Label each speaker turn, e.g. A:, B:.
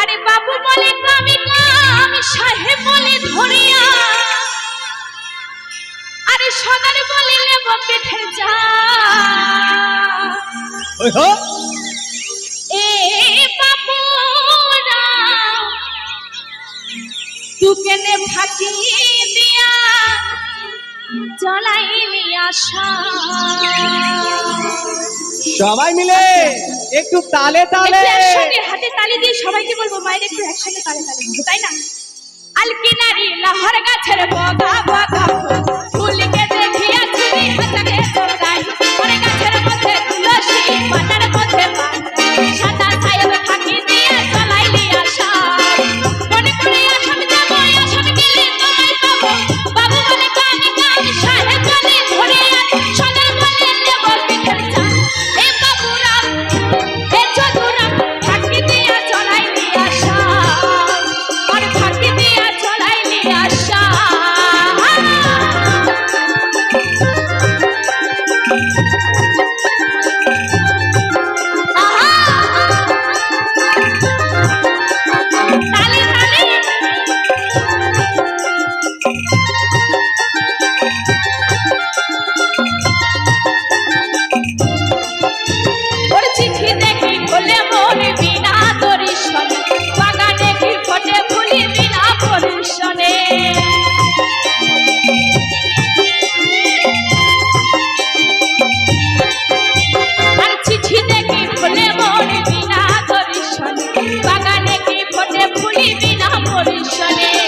A: আরে বাবু বলে কামি কাম সাহেব বলে ধরিয়া। আরে সদার বলে নেব পিঠে যা। এ বাবুরা তুকে নে ফাঁকি দিয়া জ্বলাইলি আশা।
B: সবাই মিলে একটু তালে তালে।
A: হাতে তালে দিয়ে সবাইকে বলব, মায়ের একটু একসাথে তালে তালে তাই না? আলকিনারি লাহর গাছের বগা বগা করিবি না পরিশনে।